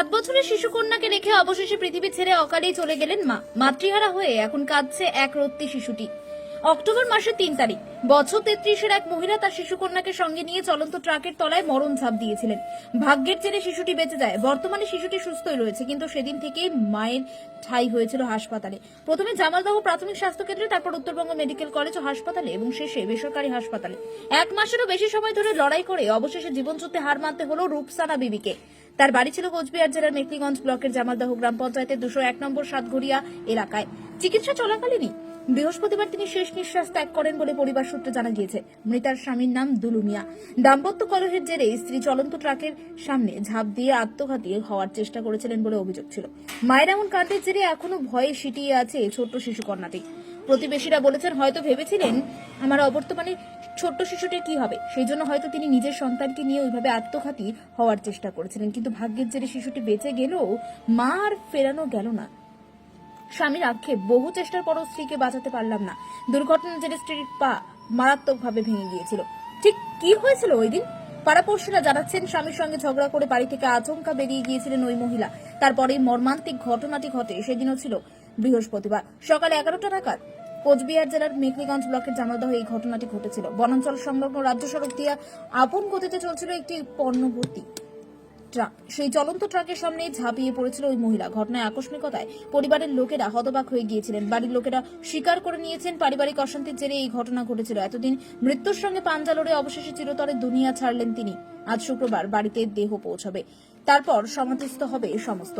সাত বছরের শিশুকন্যাকে রেখে অবশেষে পৃথিবী ছেড়ে অকালেই চলে গেলেন মা। মাতৃহারা হয়ে এখন কাঁদছে এক রত্তি শিশুটি। অক্টোবর মাসের তিন তারিখ, বছর তেত্রিশের এক মহিলা তার শিশুকন্যাকে সঙ্গে নিয়ে চলন্ত ট্রাকের তলায় মরণ ঝাঁপ দিয়েছিলেন। ভাগ্যের জেরে শিশুটি বেঁচে যায়। বর্তমানে শিশুটি সুস্থই রয়েছে, কিন্তু সেদিন থেকেই মায়ের ঠাই হয়েছিল হাসপাতালে। প্রথমে জামালদহ প্রাথমিক স্বাস্থ্য কেন্দ্রে তারপর উত্তরবঙ্গ মেডিকেল কলেজ ও হাসপাতালে এবং শেষে বেসরকারি হাসপাতালে। এক মাসেরও বেশি সময় ধরে লড়াই করে অবশেষে জীবনযুদ্ধে হার মানতে হলো রূপসানা বিবিকে। তার বাড়ি ছিল কোচবিহার জেলার মেকলিগঞ্জ ব্লকের জামালদহ গ্রাম পঞ্চায়েতের দুশো এক নম্বর সাতঘরিয়া এলাকায়। চিকিৎসা চলাকালীনই বৃহস্পতিবার তিনি শেষ নিঃশ্বাস ত্যাগ করেন বলে পরিবার সূত্রে জানা গিয়েছে। মৃতার স্বামীর নাম দুলুমিয়া। দাম্পত্য কলহের জেরে স্ত্রী চলন্ত ট্রাকের সামনে ঝাঁপ দিয়ে আত্মঘাতী হওয়ার চেষ্টা করেছিলেন বলে অভিযোগ ছিল। মায়ের এমন কাণ্ডের জেরে এখনও ভয়ে সিটিয়ে আছে ছোট্ট শিশু কন্যাটি প্রতিবেশীরা বলেছেন, হয়তো ভেবেছিলেন আমার অবর্তমানে ছোট্ট শিশুটির কি হবে। সেই জন্য হয়তো তিনি নিজের সন্তানকে নিয়ে ওইভাবে আত্মঘাতী হওয়ার চেষ্টা করেছিলেন। কিন্তু ভাগ্যের জেরে শিশুটি বেঁচে গেলেও মা আর ফেরানো গেল না। স্বামীর আক্ষেপ, বহু চেষ্টার পরও স্ত্রীকে বাঁচাতে পারলাম না। দুর্ঘটনার জেরে স্ত্রীর পা মারাত্মকভাবে ভেঙে গিয়েছিল। ঠিক কি হয়েছিল ওই দিন? পাড়াপড়শিরা জানাচ্ছেন, স্বামীর সঙ্গে ঝগড়া করে বাড়ি থেকে আচমকা বেরিয়ে গিয়েছিলেন ওই মহিলা। তারপরে মর্মান্তিক ঘটনাটি ঘটে, সেদিনও ছিল বৃহস্পতিবার। সকালে এগারোটা নাগাদ কোচবিহার জেলার মেঘলিগঞ্জ ব্লকের জামালদহ এই ঘটনাটি ঘটেছিল। বনাঞ্চল সংলগ্ন রাজ্য সড়ক দিয়ে আপন গতিতে চলছিল একটি পণ্যভর্তি ট্রাক। সেই চলন্ত ট্রাকের সামনে ঝাঁপিয়ে পড়েছিল ওই মহিলা। ঘটনায় আকস্মিকতায় পরিবারের লোকেরা হতবাক হয়ে গিয়েছিলেন। বাড়ির লোকেরা স্বীকার করে নিয়েছেন, পারিবারিক অশান্তির জেরে এই ঘটনা ঘটেছিল। এতদিন মৃত্যুর সঙ্গে পাঞ্জা লড়ে অবশেষে চিরতরে দুনিয়া ছাড়লেন তিনি। আজ শুক্রবার বাড়িতে দেহ পৌঁছাবে। তারপর সমাধিস্থ হবে সমস্ত।